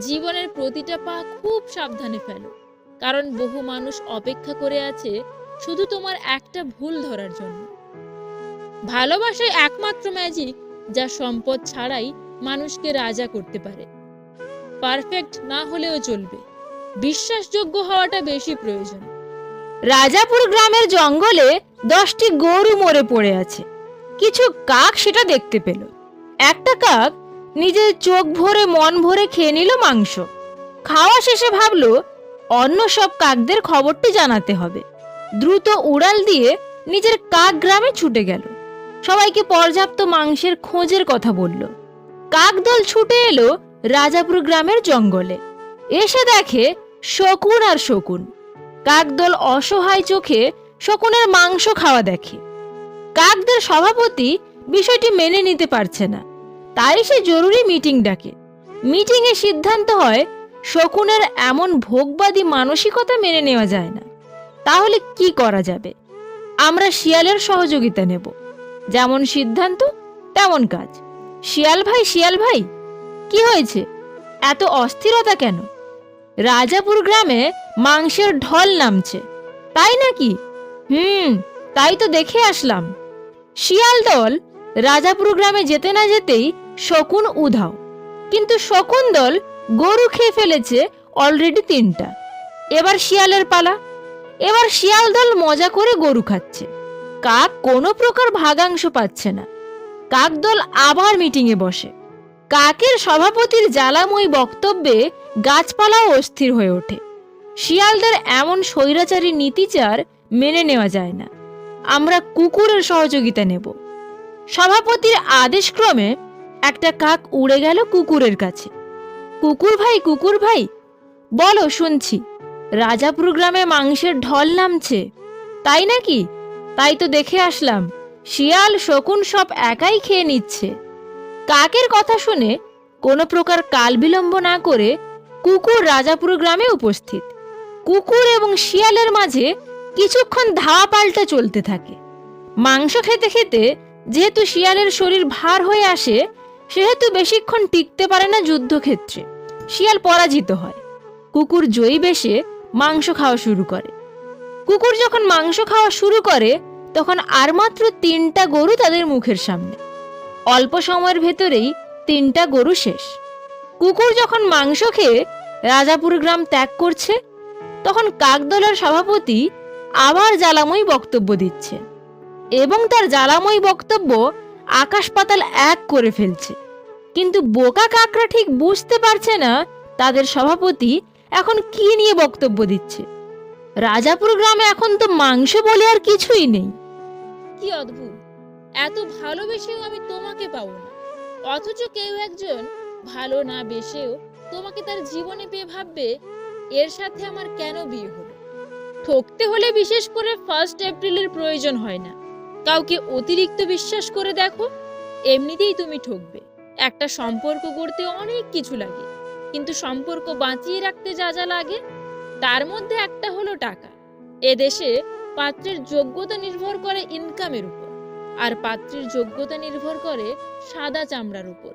জীবনের প্রতিটা পা খুব সাবধানে ফেলো। কারণ বহু মানুষ অপেক্ষা করে আছে শুধু তোমার একটা ভুল ধরার জন্য। ভালোবাসাই একমাত্র ম্যাজিক যা সম্পদ ছাড়াই মানুষকে রাজা করতে পারে। পারফেক্ট না হলেও চলবে। বিশ্বাসযোগ্য হওয়াটা বেশি প্রয়োজন। রাজাপুর গ্রামের জঙ্গলে দশটি গরু মরে পড়ে আছে। কিছু কাক সেটা দেখতে পেল। একটা কাক নিজের চোখ ভরে, মন ভরে খেয়ে নিল মাংস। খাওয়া শেষে ভাবল, অন্য সব কাকদের খবরটি জানাতে হবে। দ্রুত উড়াল দিয়ে নিজের কাক গ্রামে ছুটে গেল। সবাইকে পর্যাপ্ত মাংসের খোঁজের কথা বলল। কাকদল ছুটে এলো রাজাপুর গ্রামের জঙ্গলে। এসে দেখে শকুন আর শকুন। কাকদল অসহায় চোখে শকুনের মাংস খাওয়া দেখে। কাকদের সভাপতি বিষয়টি মেনে নিতে পারছে না। তাই সে জরুরি মিটিং ডাকে। মিটিংয়ে সিদ্ধান্ত হয়, শকুনের এমন ভোগবাদী মানসিকতা মেনে নেওয়া যায় না। তাহলে কি করা যাবে? আমরা শিয়ালের সহযোগিতা নেব। যেমন সিদ্ধান্ত, তেমন কাজ। শিয়াল ভাই শিয়াল ভাই, কি হয়েছে? এত অস্থিরতা কেন? রাজাপুর গ্রামে মাংসের ঢল নামছে। তাই নাকি? হুম, তাই তো দেখে আসলাম। শিয়াল দল রাজাপুর গ্রামে যেতে না যেতেই শকুন উধাও। কিন্তু শকুন দল গরু খেয়ে ফেলেছে অলরেডি তিনটা। এবার শিয়ালের পালা। এবার শিয়াল দল মজা করে গরু খাচ্ছে। কাক কোনো প্রকার ভাগাংশ পাচ্ছে না। কাক দল আবার মিটিংয়ে বসে। কাকের সভাপতির জ্বালাময়ী বক্তব্যে গাছপালাও অস্থির হয়ে ওঠে। শিয়ালদের এমন স্বৈরাচারী নীতিচার মেনে নেওয়া যায় না। আমরা কুকুরের সহযোগিতা নেব। সভাপতির আদেশক্রমে একটা কাক উড়ে গেল কুকুরের কাছে। কুকুর ভাই কুকুর ভাই, বলো শুনছি, রাজাপুর গ্রামে মাংসের ঢল নামছে, তাই নাকি? তাই তো দেখে আসলাম, শিয়াল শকুন সব একাই খেয়ে নিচ্ছে। কাকের কথা শুনে কোনো প্রকার কাল বিলম্ব না করে কুকুর রাজাপুর গ্রামে উপস্থিত। কুকুর এবং শিয়ালের মাঝে কিছুক্ষণ ধাওয়া পাল্টা চলতে থাকে। মাংস খেতে খেতে যেহেতু শিয়ালের শরীর ভার হয়ে আসে সেহেতু বেশিক্ষণ টিকতে পারে না যুদ্ধক্ষেত্রে। শিয়াল পরাজিত হয়। কুকুর জয়ী বেশে মাংস খাওয়া শুরু করে। কুকুর যখন মাংস খাওয়া শুরু করে, তখন আর মাত্র তিনটা গরু তাদের মুখের সামনে। অল্প সময়ের ভেতরেই তিনটা গরু শেষ। কুকুর যখন মাংস খেয়ে রাজাপুর গ্রাম ত্যাগ করছে, তখন কাকদলের সভাপতি আবার জ্বালাময়ী বক্তব্য দিচ্ছে। এবং তার জ্বালাময়ী বক্তব্য আকাশ পাতাল এক করে ফেলছে। কিন্তু বোকা কাকরা ঠিক বুঝতে পারছে না তাদের সভাপতি এখন কি নিয়ে বক্তব্য দিচ্ছে। রাজাপুর গ্রামে এখন তো মাংস বলে আর কিছুই নেই। কি অদ্ভুত। এত ভালোবেসেও আমি তোমাকে পাবো না। অথচ কেউ একজন ভালো না বেসেও তোমাকে তার জীবনে পেয়ে ভাববে, এর সাথে আমার কেন বিয়ে হলো? ঠকতে হলে বিশেষ করে ফার্স্ট এপ্রিলের প্রয়োজন হয় না। কাউকে অতিরিক্ত বিশ্বাস করে দেখো, এমনিতেই তুমি ঠকবে। একটা সম্পর্ক গড়তে অনেক কিছু লাগে, কিন্তু সম্পর্ক বাঁচিয়ে রাখতে যা যা লাগে, তার মধ্যে একটা হলো টাকা। এদেশে পাত্রের যোগ্যতা নির্ভর করে ইনকামের উপর, আর পাত্রের যোগ্যতা নির্ভর করে সাদা চামড়ার উপর।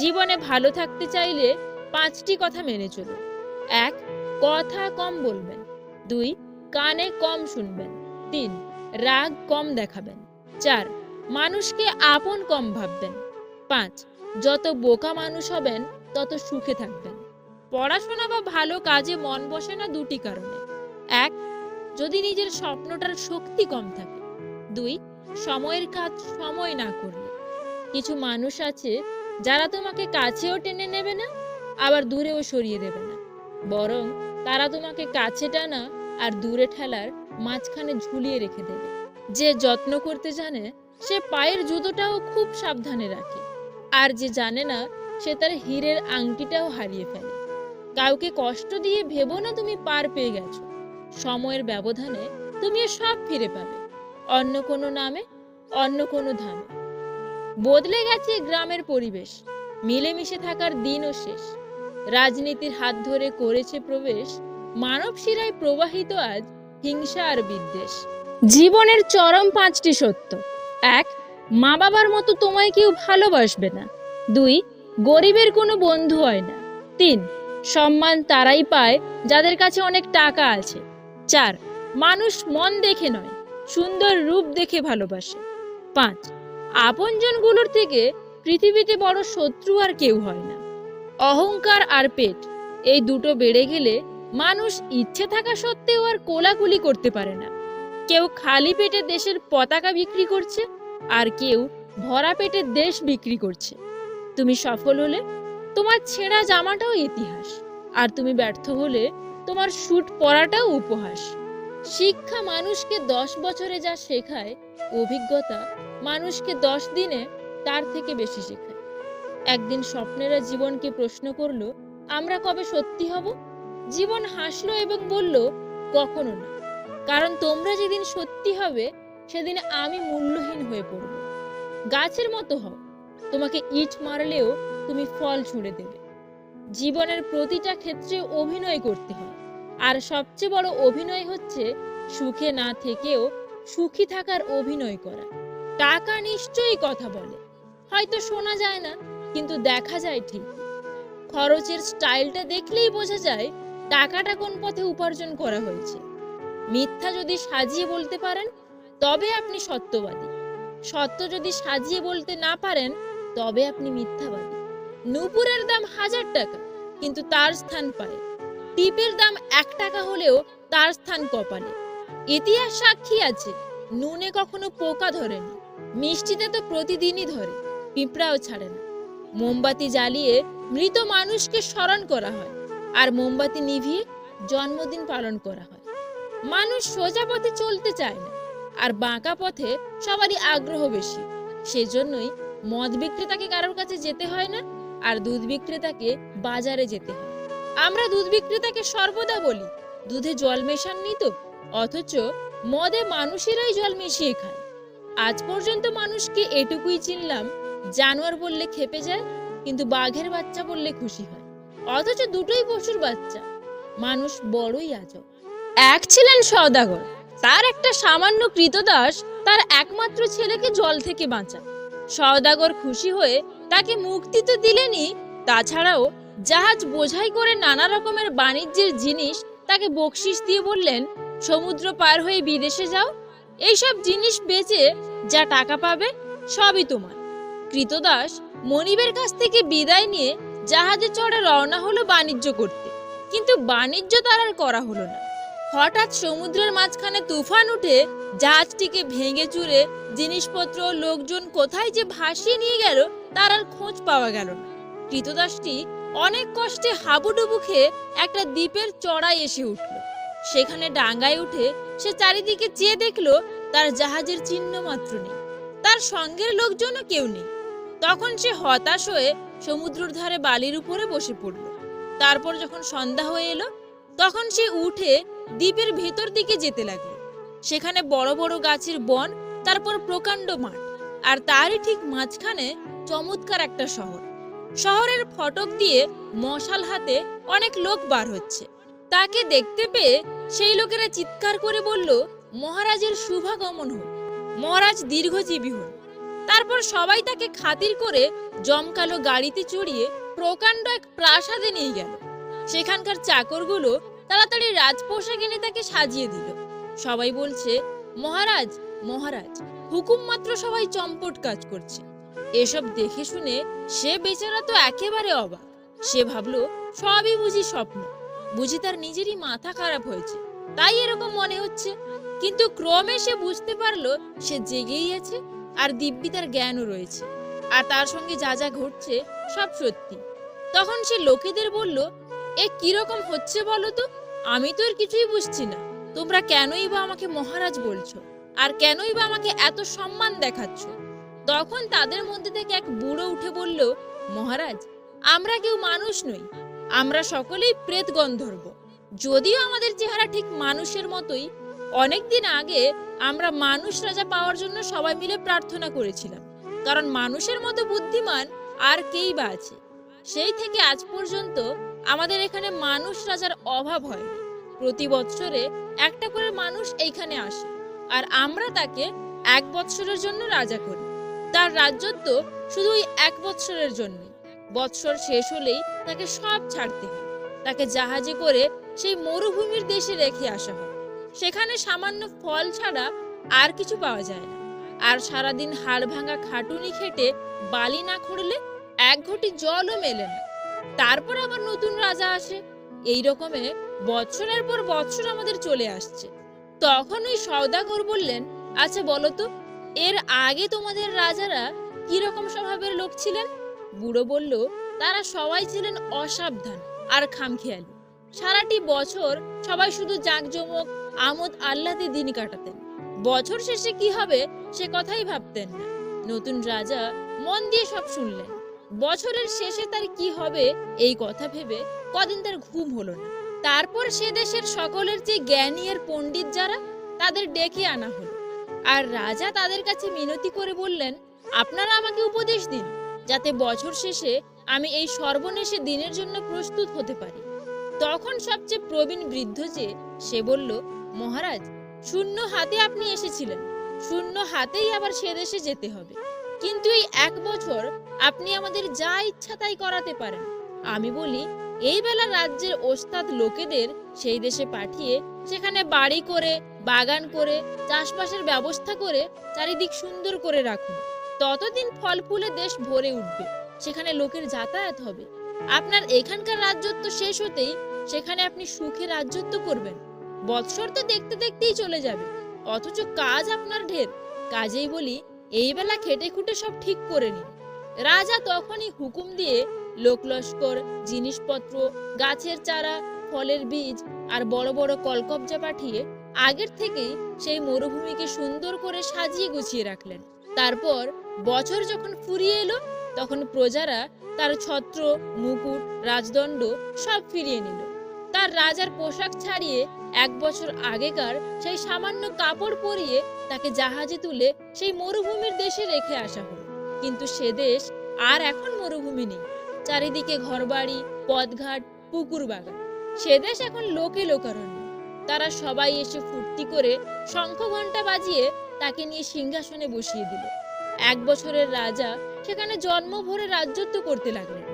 জীবনে ভালো থাকতে চাইলে পাঁচটি কথা মেনে চলুন। এক, কথা কম বলবেন। দুই, কানে কম শুনবেন। তিন রাগ কম দেখাবেন। চার, মানুষকে আপন কম ভাববেন। পাঁচ, যত বোকা মানুষ হবেন, তত সুখে থাকবেন। পড়াশোনা বা ভালো কাজে মন বসে না দুটি কারণে। এক, যদি নিজের স্বপ্নটার শক্তি কম থাকে। দুই, সময়ের কাজ সময় না করলে। কিছু মানুষ আছে, যারা তোমাকে কাছেও টেনে নেবে না, আবার দূরেও সরিয়ে দেবে না। বরং তারা তোমাকে কাছে টানা আর দূরে ঠেলার মাঝখানে ঝুলিয়ে রেখে দেবে। যে যত্ন করতে জানে, সে পায়ের জুতোটাও খুব সাবধানে রাখে। আর যে জানে না, সে তার হীরের আংটিটাও হারিয়ে ফেলে। কাউকে কষ্ট দিয়ে ভেবো না তুমি পার পেয়ে গেছো। সময়ের ব্যবধানে তুমি সব ফিরে পাবে। অন্য কোনো নামে, অন্য কোনো ধামে। বদলে গেছে গ্রামের পরিবেশ। মিলেমিশে থাকার দিনও শেষ। রাজনীতির হাত ধরে করেছে প্রবেশ। মানব শিরায় প্রবাহিত আজ হিংসা আর বিদ্বেষ। জীবনের চরম পাঁচটি সত্য। এক মা বাবার মতো তোমায় কেউ ভালোবাসবে না। দুই, গরিবের কোনো বন্ধু হয় না। তিন, সম্মান তারাই পায় যাদের কাছে অনেক টাকা আছে। চার, মানুষ মন দেখে নয়, সুন্দর রূপ দেখে ভালোবাসে। পাঁচ, আপনজনগুলোর থেকে পৃথিবীতে বড় শত্রু আর কেউ হয় না। অহংকার আর পেট, এই দুটো বেড়ে গেলে মানুষ ইচ্ছে থাকা সত্ত্বেও আর কোলাকুলি করতে পারে না। কেউ খালি পেটে দেশের পতাকা বিক্রি করছে, আর কেউ ভরা পেটে দেশ বিক্রি করছে। তুমি সফল হলে তোমার ছেঁড়া জামাটাও ইতিহাস, আর তুমি ব্যর্থ হলে তোমার স্যুট পরাটাও উপহাস। শিক্ষা মানুষকে দশ বছরে যা শেখায়, অভিজ্ঞতা মানুষকে দশ দিনে তার থেকে বেশি শেখায়। একদিন স্বপ্নেরা জীবনকে প্রশ্ন করল, আমরা কবে সত্যি হব? জীবন হাসলো এবং বলল, কখনো না। কারণ তোমরা যেদিন সত্যি হবে, সেদিন আমি মূল্যহীন হয়ে পড়ব। গাছের মতো হও। তোমাকে ইট মারলেও তুমি ফল ছুঁড়ে দেবে। জীবনের প্রতিটা ক্ষেত্রে অভিনয় করতে হয় আর সবচেয়ে বড় অভিনয় হচ্ছে সুখে না থেকেও সুখী থাকার অভিনয় করা। টাকা নিশ্চয়ই কথা বলে। হয়তো শোনা যায় না, কিন্তু দেখা যায় ঠিক খরচের স্টাইলটা দেখলেই বোঝা যায় টাকাটা কোন পথে উপার্জন করা হয়েছে? মিথ্যা যদি সাজিয়ে বলতে পারেন, তবে আপনি সত্যবাদী। সত্য যদি সাজিয়ে বলতে না পারেন, তবে আপনি মিথ্যাবাদী। নূপুরের দাম হাজার টাকা, কিন্তু তার স্থান পায় টিপের দাম এক টাকা হলেও তার স্থান কপালে। ইতিহাস সাক্ষী আছে, নুনে কখনো পোকা ধরেনি। মিষ্টিতে তো প্রতিদিনই ধরে, পিঁপড়াও ছাড়ে না। মোমবাতি জ্বালিয়ে মৃত মানুষকে স্মরণ করা হয়। আর মোমবাতি নিভিয়ে জন্মদিন পালন করা হয়। মানুষ সোজা পথে চলতে চায় না, আর বাঁকা পথে সবারই আগ্রহ বেশি। সেজন্যই মদ বিক্রেতাকে কারোর কাছে যেতে হয় না, আর দুধ বিক্রেতাকে বাজারে যেতে হয়। আমরা দুধ বিক্রেতাকে সর্বদা বলি, দুধে জল মেশাননি তো, অথচ মদে মানুষেরাই জল মিশিয়ে খায়। আজ পর্যন্ত মানুষকে এটুকুই চিনলাম, জানোয়ার বললে খেপে যায়, কিন্তু বাঘের বাচ্চা বললে খুশি হয়। অথচ দুটোই পশুর বাচ্চা। মানুষ বড়ই আজব। এক ছিলেন সওদাগর, তার একটা সামান্য কৃতদাস তার একমাত্র ছেলেকে জল থেকে বাঁচায়। সওদাগর খুশি হয়ে তাকে মুক্তি তো দিলেনই, তাছাড়াও জাহাজ বোঝাই করে নানা রকমের বাণিজ্যের জিনিস তাকে বকশিস দিয়ে বললেন, সমুদ্র পার হয়ে বিদেশে যাও, এইসব জিনিস বেচে যা টাকা পাবে সবই তোমার। কৃতদাস মনিবের কাছ থেকে বিদায় নিয়ে জাহাজে চড়ে রওনা হলো বাণিজ্য করতে। কিন্তু বাণিজ্য তার আর করা হলো না। হঠাৎ সমুদ্রের মাঝখানে তুফান উঠে জাহাজটিকে ভেঙে চুরে জিনিসপত্র লোকজন কোথায় যে ভাসিয়ে নিয়ে গেল, তার আর খোঁজ পাওয়া গেল না। কৃতদাসটি অনেক কষ্টে হাবুডুবু খেয়ে একটা দ্বীপের চড়ায় এসে উঠল। সেখানে ডাঙ্গায় উঠে সে চারিদিকে চেয়ে দেখল, তার জাহাজের চিহ্ন মাত্র নেই। তার সঙ্গের লোকজনও কেউ নেই। তখন সে হতাশ হয়ে সমুদ্রের ধারে বালির উপরে বসে পড়ল। তারপর যখন সন্ধ্যা হয়ে এলো, তখন সে উঠে দ্বীপের ভেতর দিকে যেতে লাগল। সেখানে বড় বড় গাছের বন, তারপর প্রকাণ্ড মাঠ, আর তারই ঠিক মাঝখানে চমৎকার একটা শহর। শহরের ফটক দিয়ে মশাল হাতে অনেক লোক বার হচ্ছে। তাকে দেখতে পেয়ে সেই লোকেরা চিৎকার করে বলল, মহারাজের শুভাগমন হোক। মহারাজ দীর্ঘজীবী হন। তারপর সবাই তাকে খাতির করে জমকালো গাড়িতে চড়িয়ে প্রকাণ্ড এক প্রাসাদে নিয়ে গেল। সেখানকার চাকরগুলো তাড়াতাড়ি রাজপোশাক এনে তাকে সাজিয়ে দিল। সবাই বলছে, মহারাজ মহারাজ, হুকুম মাত্র সবাই চম্পট কাজ করছে। এসব দেখে শুনে সে বেচারা তো একেবারে অবাক। সে ভাবলো, সবই বুঝি স্বপ্ন। বুঝি তার নিজেরই মাথা খারাপ হয়েছে। তাই এরকম মনে হচ্ছে। কিন্তু ক্রমে সে বুঝতে পারল, সে জেগেই আছে আর দিব্যি তার জ্ঞানও রয়েছে। আর তার সঙ্গে যা যা ঘটছে, সব সত্যি। তখন সে লোকেদের বলল, এ কীরকম হচ্ছে বলো তো? আমি তো এর কিছুই বুঝছি না। তোমরা কেনই বা আমাকে মহারাজ বলছো? আর কেনই বা আমাকে এত সম্মান দেখাচ্ছ? তখন তাদের মধ্যে থেকে এক বুড়ো উঠে বলল, মহারাজ, আমরা কেউ মানুষ নই। আমরা সকলেই প্রেত গন্ধর্ব যদিও আমাদের চেহারা ঠিক মানুষের মতোই অনেকদিন আগে আমরা মানুষ রাজা পাওয়ার জন্য সবাই মিলে প্রার্থনা করেছিলাম। কারণ মানুষের মতো বুদ্ধিমান আর কেই বা আছে। সেই থেকে আজ পর্যন্ত আমাদের এখানে মানুষ রাজার অভাব হয় প্রতি বৎসরে একটা করে মানুষ এইখানে আসে আর আমরা তাকে এক বৎসরের জন্য রাজা করি। তার রাজ্যত্ব শুধু ওই এক বৎসরের জন্য। বৎসর শেষ হলেই তাকে সব ছাড়তে হয়। তাকে জাহাজে করে সেই মরুভূমির দেশে রেখে আসা হয়। সেখানে সামান্য ফল ছাড়া আর কিছু পাওয়া যায় না। আর সারাদিন হাড় ভাঙা খাটুনি খেটে বালি না খুঁড়লে এক ঘটি জলও মেলে না। তারপর আবার নতুন রাজা আসে। এই রকমে বৎসরের পর বৎসর আমাদের চলে আসছে। তখন ওই সওদাগর বললেন আচ্ছা বলো তো, এর আগে তোমাদের রাজারা কি রকম স্বভাবের লোক ছিলেন? বুড়ো বলল, তারা সবাই ছিলেন অসাবধান আর খামখেয়ালি। সারাটি বছর সবাই শুধু জাঁকজমক আমোদ আহ্লাদে দিন কাটাতেন। বছর শেষে কি হবে সে কথাই ভাবতেন না। নতুন রাজা মন দিয়ে সব শুনলেন। বছরের শেষে তার কি হবে এই কথা ভেবে কদিন তার ঘুম হলো না। তারপর সে দেশের সকলের যে জ্ঞানী আর পণ্ডিত যারা, তাদের ডেকে আনা হলো। আর রাজা তাদের কাছে মিনতি করে বললেন, আপনারা আমাকে উপদেশ দিন, যাতে বছর শেষে আমি এই সর্বনেশে দিনের জন্য প্রস্তুত হতে পারি। তখন সবচেয়ে প্রবীণ বৃদ্ধ যে, সে বলল মহারাজ, শূন্য হাতে আপনি এসেছিলেন। শূন্য হাতেই আবার সে দেশে যেতে হবে। কিন্তু এই এক বছর আপনি আমাদের যা ইচ্ছা তাই করাতে পারেন। আমি বলি, এই বেলা রাজ্যের ওস্তাদ লোকেদের সেই দেশে পাঠিয়ে সেখানে বাড়ি করে, বাগান করে, চাষবাসের ব্যবস্থা করে চারিদিক সুন্দর করে রাখুন। ততদিন ফল ফুলে দেশ ভরে উঠবে। সেখানে লোকের যাতায়াত হবে। আপনার এখানকার রাজ্যত্ব শেষ হতেই সেখানে আপনি সুখে রাজ্যত্ব করবেন। বৎসর তো দেখতে দেখতেই চলে যাবে। অথচ কাজ আপনার ঢের। কাজেই বলি, এই বেলা খেটে খুঁটে সব ঠিক করে নিন। রাজা তখনই হুকুম দিয়ে লোকলস্কর, জিনিসপত্র, গাছের চারা, ফলের বীজ আর বড় বড় কলকবজা পাঠিয়ে আগের থেকেই সেই মরুভূমিকে সুন্দর করে সাজিয়ে গুছিয়ে রাখলেন। তারপর বছর যখন ফুরিয়ে এলো, তখন প্রজারা তার ছত্র, মুকুট, রাজদণ্ড সব ফিরিয়ে নিল। তার রাজার পোশাক ছাড়িয়ে এক বছর আগেকার সেই সামান্য কাপড় পরিয়ে তাকে জাহাজে তুলে সেই মরুভূমির দেশে রেখে আসা হলো। কিন্তু সে দেশ আর এখন মরুভূমি নেই। চারিদিকে ঘরবাড়ি, পথঘাট, পুকুর বাগান। সে দেশ এখন লোকে লোকারণ্য। তারা সবাই এসে ফুর্তি করে শঙ্খ ঘণ্টা বাজিয়ে তাকে নিয়ে সিংহাসনে বসিয়ে দিল। এক বছরের রাজা সেখানে জন্ম ভরে রাজ্যত্ব করতে লাগলেন।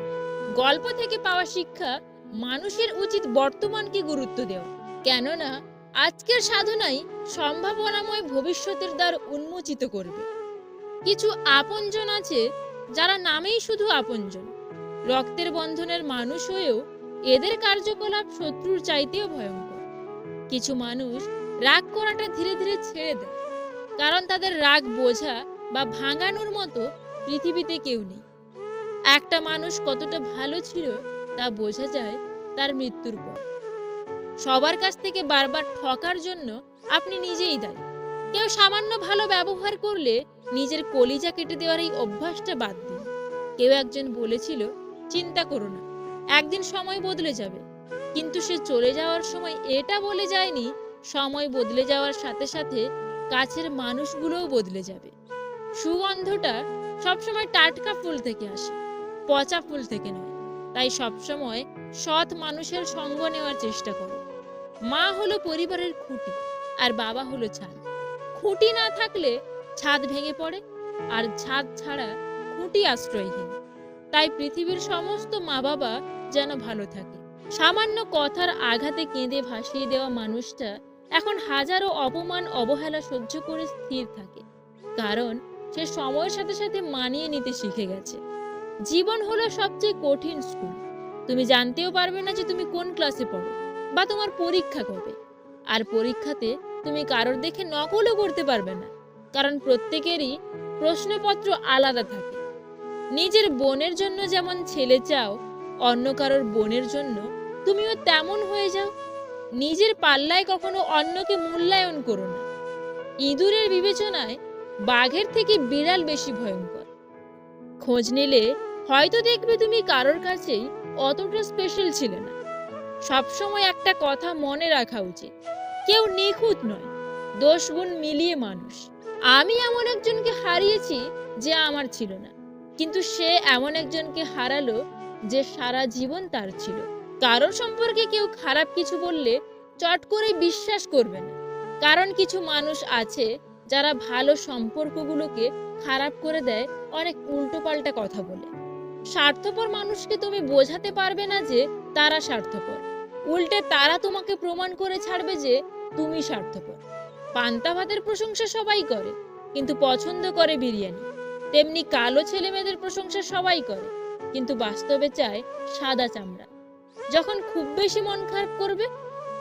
গল্প থেকে পাওয়া শিক্ষা মানুষের উচিত বর্তমানকে গুরুত্ব দেওয়া। কেননা, আজকের সাধনাই সম্ভাবনাময় ভবিষ্যতের দ্বার উন্মোচিত করবে। কিছু আপনজন আছে যারা নামেই শুধু আপনজন। রক্তের বন্ধনের মানুষ হয়েও এদের কার্যকলাপ শত্রুর চাইতেও ভয়ঙ্কর। কিছু মানুষ রাগ করাটা ধীরে ধীরে ছেড়ে দেয়। কারণ তাদের রাগ বোঝা বা ভাঙানোর মতো পৃথিবীতে কেউ নেই। একটা মানুষ কতটা ভালো ছিল তা বোঝা যায় তার মৃত্যুর পর। সবার কাছ থেকে বারবার ঠকার জন্য আপনি নিজেই দায়ী। কেউ সামান্য ভালো ব্যবহার করলে নিজের কলিজা কেটে দেওয়ার এই অভ্যাসটা বাদ দিন। কেউ একজন বলেছিল, চিন্তা করো না, একদিন সময় বদলে যাবে। কিন্তু সে চলে যাওয়ার সময় এটা বলে যায়নি, সময় বদলে যাওয়ার সাথে সাথে কাছের মানুষগুলোও বদলে যাবে। সুগন্ধটা সবসময় টাটকা ফুল থেকে আসে, পচা ফুল থেকে নয়। তাই সবসময় সৎ মানুষের সঙ্গ নেওয়ার চেষ্টা করো। মা হলো পরিবারের খুঁটি, আর বাবা হলো ছাদ। খুঁটি না থাকলে ছাদ ভেঙে পড়ে, আর ছাদ ছাড়া খুঁটি আশ্রয়হীন। তাই পৃথিবীর সমস্ত মা বাবা যেন ভালো থাকে। সামান্য কথার আঘাতে কেঁদে ভাসিয়ে দেওয়া মানুষটা এখন হাজারো অপমান, অবহেলা সহ্য করে স্থির থাকে। কারণ সে সময়ের সাথে সাথে মানিয়ে নিতে শিখে গেছে। জীবন হলো সবচেয়ে কঠিন স্কুল তুমি জানতেও পারবে না যে তুমি কোন ক্লাসে পড়ো বা তোমার পরীক্ষা কবে। আর পরীক্ষাতে তুমি কারোর দেখে নকলও করতে পারবে না, কারণ প্রত্যেকেরই প্রশ্নপত্র আলাদা থাকে। নিজের বোনের জন্য যেমন ছেলে চাও, অন্য কারোর বোনের জন্য তুমিও তেমন হয়ে যাও। নিজের পাল্লায় কখনো অন্যকে মূল্যায়ন করো না। ইঁদুরের বিবেচনায় বাঘের থেকে বিড়াল বেশি ভয়ঙ্কর। খোঁজ নিলে হয়তো দেখবে তুমি কারোর কাছেই অতটা স্পেশাল ছিলে না। সবসময় একটা কথা মনে রাখা উচিত। কেউ নিখুঁত নয় দোষ গুণ মিলিয়ে মানুষ। আমি এমন একজনকে হারিয়েছি যে আমার ছিল না। কিন্তু সে এমন একজনকে হারালো যে সারা জীবন তার ছিল। কারোর সম্পর্কে কেউ খারাপ কিছু বললে চট করে বিশ্বাস করবে না। কারণ কিছু মানুষ আছে যারা ভালো সম্পর্কগুলোকে খারাপ করে দেয়, অনেক উল্টোপাল্টা কথা বলে। স্বার্থপর মানুষকে তুমি বোঝাতে পারবে না যে তারা স্বার্থপর। উল্টে তারা তোমাকে প্রমাণ করে ছাড়বে যে তুমি স্বার্থপর। পান্তা ভাতের প্রশংসা সবাই করে, কিন্তু পছন্দ করে বিরিয়ানি। তেমনি কালো ছেলে মেয়েদের প্রশংসা সবাই করে, কিন্তু বাস্তবে চায় সাদা চামড়া। যখন খুব বেশি মন খারাপ করবে,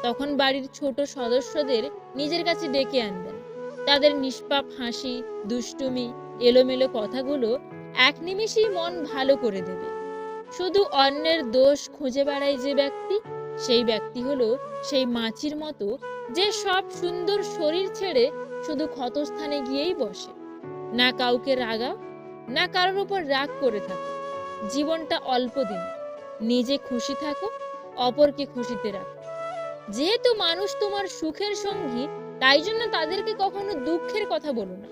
তখন বাড়ির ছোট সদস্যদের নিজের কাছে ডেকে আনবেন। তাদের নিষ্পাপ হাসি, দুষ্টুমি, এলোমেলো কথাগুলো এক নিমিষেই মন ভালো করে দেবে। শুধু অন্যের দোষ খুঁজে বেড়ায় যে ব্যক্তি, সেই ব্যক্তি হলো সেই মাছির মতো যে সব সুন্দর শরীর ছেড়ে শুধু ক্ষতস্থানে গিয়েই বসে। না কাউকে রাগাও, না কারোর উপর রাগ করে থাকো। জীবনটা অল্প দিন। নিজে খুশি থাকো, অপরকে খুশিতে রাখো। যেহেতু মানুষ তোমার সুখের সঙ্গী, তাই জন্য তাদেরকে কখনো দুঃখের কথা বলো না।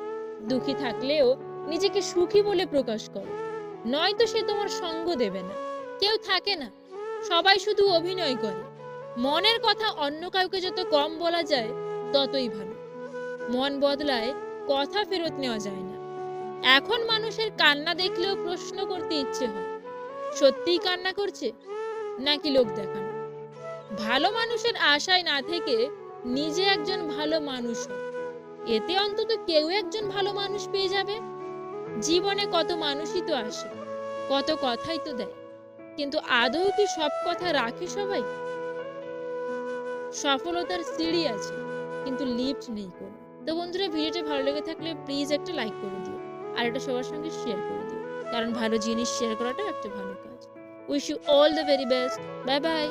দুঃখী থাকলেও নিজেকে সুখী বলে প্রকাশ করো। নয়তো সে তোমার সঙ্গ দেবে না। কেউ থাকে না। সবাই শুধু অভিনয় করে। মনের কথা অন্য কাউকে যত কম বলা যায়, ততই ভালো। মন বদলায়, কথা ফেরত নেওয়া যায় না। এখন মানুষের কান্না দেখলেও প্রশ্ন করতে ইচ্ছে হয়, সত্যিই কান্না করছে, নাকি লোক দেখানো? ভালো মানুষের আশায় না থেকে নিজে একজন ভালো মানুষ এতে অন্তত কেউ একজন ভালো মানুষ পেয়ে যাবে। জীবনে কত মানুষই তো আসে, কত কথাই তো দেয়। কিন্তু আদৌ কি সব কথা রাখে সবাই? সফলতার সিঁড়ি আছে, কিন্তু লিফট নেই কোনো। তো বন্ধুরা, ভিডিওটা ভালো লেগে থাকলে প্লিজ একটা লাইক করে দিও, আর এটা সবার সঙ্গে শেয়ার করে দিও। কারণ ভালো জিনিস শেয়ার করাটা একটা ভালো কাজ। Wish you all the very best bye bye